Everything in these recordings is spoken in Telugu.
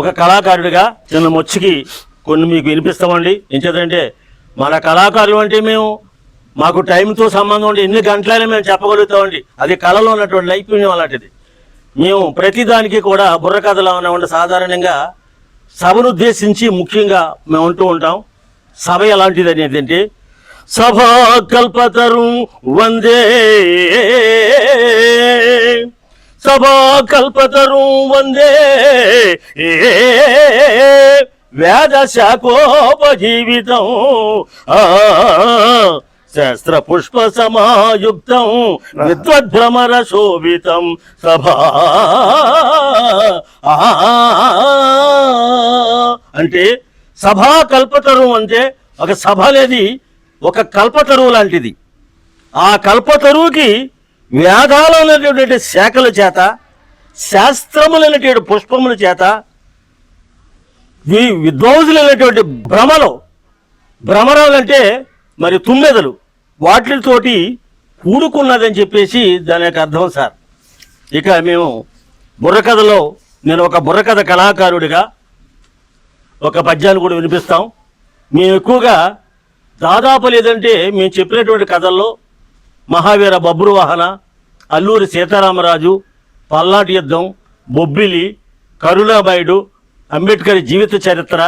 ఒక కళాకారుడిగా చిన్న మొచ్చికి కొన్ని మీకు వినిపిస్తామండి. ఎంచేదంటే మన కళాకారులు అంటే మేము మాకు టైంతో సంబంధం ఉండి ఎన్ని గంటలైనా మేము చెప్పగలుగుతామండి. అది కళలో ఉన్నటువంటి నైపుణ్యం అలాంటిది. మేము ప్రతిదానికి కూడా బుర్రకథలో ఉన్న సాధారణంగా సభను ఉద్దేశించి ముఖ్యంగా మేము ఉంటూ ఉంటాం. సభ ఎలాంటిది అనేది ఏంటంటే సభా కల్పతరు వందే సభా కల్పతరు వందే. వేద శాఖోప జీవితం శాస్త్ర పుష్ప సమాయుక్తం విద్వద్భ్రమర శోభితం సభా అంటే సభా కల్పతరు అంటే ఒక సభ అనేది ఒక కల్పతరువు లాంటిది. ఆ కల్పతరువుకి వేదాలైనటువంటి శాఖల చేత శాస్త్రములైనటువంటి పుష్పముల చేత విద్వాంసులైనటువంటి భ్రమలు భ్రమరాలు అంటే మరి తుమ్మెదలు వాటితోటి కూడుకున్నదని చెప్పేసి దాని యొక్క అర్థం సార్. ఇక మేము బుర్రకథలో నేను ఒక బుర్రకథ కళాకారుడిగా ఒక పద్యాన్ని కూడా వినిపిస్తాం. మేము ఎక్కువగా దాదాపు లేదంటే మేము చెప్పినటువంటి కథల్లో మహావీర బబ్రువాహన అల్లూరి సీతారామరాజు పల్నాటి యుద్ధం బొబ్బిలి కరుణాబాయుడు అంబేద్కర్ జీవిత చరిత్ర.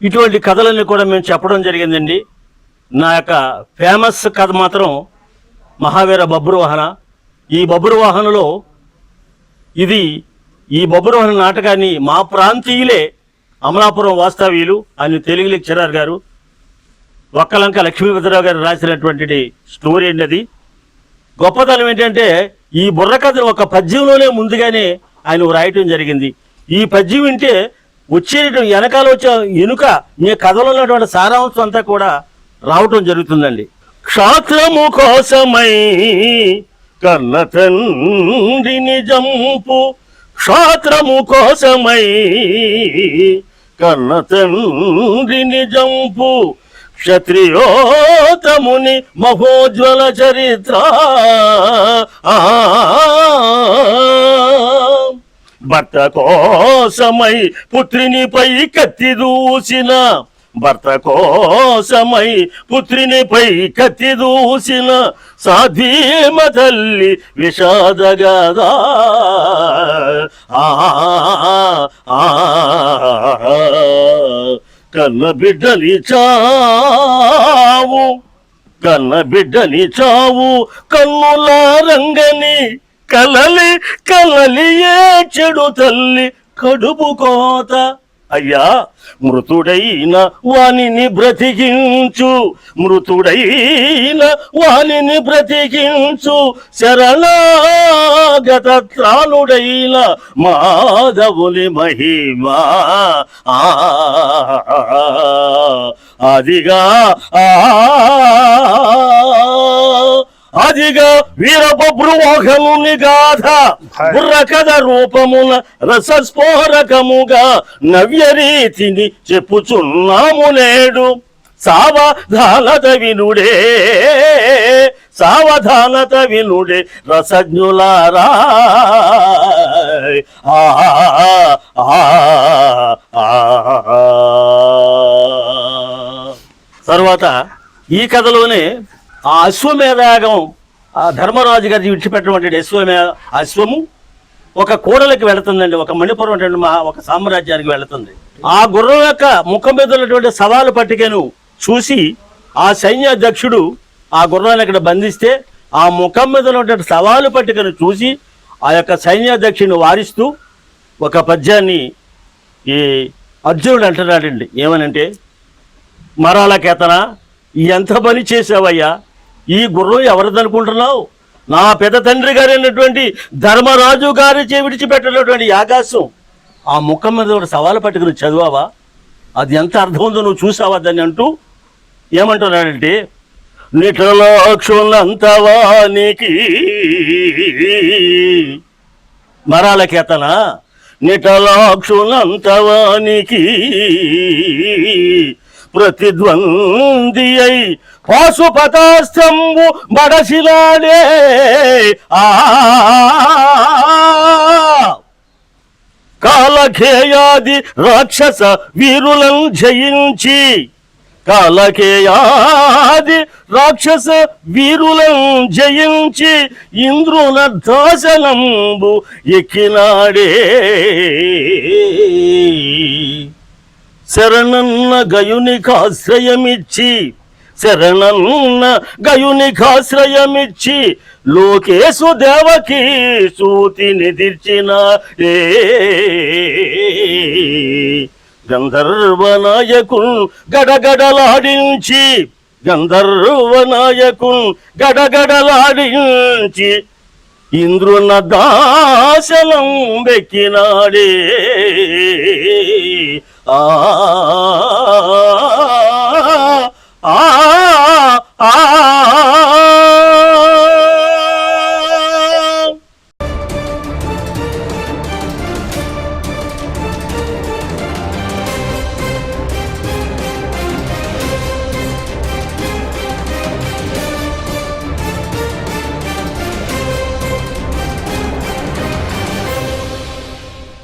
ఇటువంటి కథలన్నీ కూడా మేము చెప్పడం జరిగిందండి. నా యొక్క ఫేమస్ కథ మాత్రం మహావీర బబ్రు వాహన ఈ బబ్రు వాహనలో ఇది ఈ బొబ్బరు నాటకాన్ని మా ప్రాంతీయులే అమలాపురం వాస్తవ్యులు అని తెలుగు లెక్చరర్ గారు ఒక్కలంక లక్ష్మీపతిరావు గారు రాసినటువంటి స్టోరీ అండి అది. గొప్పతనం ఏంటంటే ఈ బుర్రకథను ఒక పద్యంలోనే ముందుగానే ఆయన రాయటం జరిగింది. ఈ పద్యం వింటే వచ్చేట వెనకాల వచ్చే ఎనుక మీ కథలో ఉన్నటువంటి సారాంశం అంతా కూడా రావటం జరుగుతుందండి. క్షాత్రము కోసమై కన్న తండ్రిని జంపు క్షాత్రము కోసమై కన్న తండ్రిని జంపు క్షత్రియోతముని మహోజ్వల చరిత్ర. భర్త కోసమై పుత్రినిపై కత్తి దూసిన. భర్త కోసమై పుత్రినిపై కత్తి దూసిన. సాధ్వీమ తల్లి విషాదగదా ఆ. ఆ, కన్న బిడ్డని చావు కన్న బిడ్డని చావు కన్నుల రంగని కలలి కలలియే చెడు తల్లి కడుపు కోత. అయ్యా మృతుడైన వాణిని బ్రతికించు మృతుడైన వాణిని బ్రతికించు శరణాగత త్రాణుడైన మాధవుని మహిమా. ఆ అదిగా ఆ అదిగా వీరబభ్రుమోహముని గాథ. బుర్రకథ రూపమున రసస్ఫోరకముగా నవ్యరీతిని చెప్పుచున్నాము నేడు. సావధానత వినుడే సావధానత వినుడే రసజ్ఞులారా ఆ. తర్వాత ఈ కథలోనే ఆ అశ్వమేధాగం ఆ ధర్మరాజు గారి విడిచిపెట్టినటువంటి అశ్వమే అశ్వము ఒక కూడలికి వెళుతుందండి. ఒక మణిపురం అంటే మా ఒక సామ్రాజ్యానికి వెళుతుంది. ఆ గుర్రం యొక్క ముఖం మీద ఉన్నటువంటి సవాలు పట్టికను చూసి ఆ సైన్యాధ్యక్షుడు ఆ గుర్రాన్ని అక్కడ బంధిస్తే ఆ ముఖం మీద ఉన్నటువంటి సవాలు పట్టికను చూసి ఆ యొక్క సైన్యాధ్యక్షుని వారిస్తూ ఒక పద్యాన్ని ఈ అర్జునుడు అంటున్నాడండి. ఏమనంటే మరాల కేతన ఎంత పని చేసావయ్యా ఈ గుర్రం ఎవరిదనుకుంటున్నావు? నా పెద్ద తండ్రి గారు అయినటువంటి ధర్మరాజు గారి చే విడిచిపెట్టినటువంటి ఆకాశం ఆ ముఖం మీద ఒక సవాలు పట్టుకుని చదివావా? అది ఎంత అర్థం ఉందో నువ్వు చూసావా దాన్ని అంటూ? ఏమంటున్నాడంటే నిటలోక్షులంతవానికి మరాలకేతనా? కేతన నిటలాక్షులంతవానికి ప్రతిద్వంది అయి బడశిలాడే. బడసిలాడే ఆ. కాలకేయాది రాక్షస వీరులను జయించి కాలకేయాది రాక్షస వీరులను జయించి ఇంద్రుల దాసనంబు ఎక్కినాడే. శరణన్న గయునికాశ్రయమిచ్చి శరణన్న గయునికాశ్రయమిచ్చి లోకేశు దేవకి సూతిని తీర్చిన ఏ గంధర్వ నాయకున్ గడగడలాడించి గంధర్వ నాయకున్ గడగడలాడించి ఇంద్రున దాశలం వెక్కినాడే. ఆ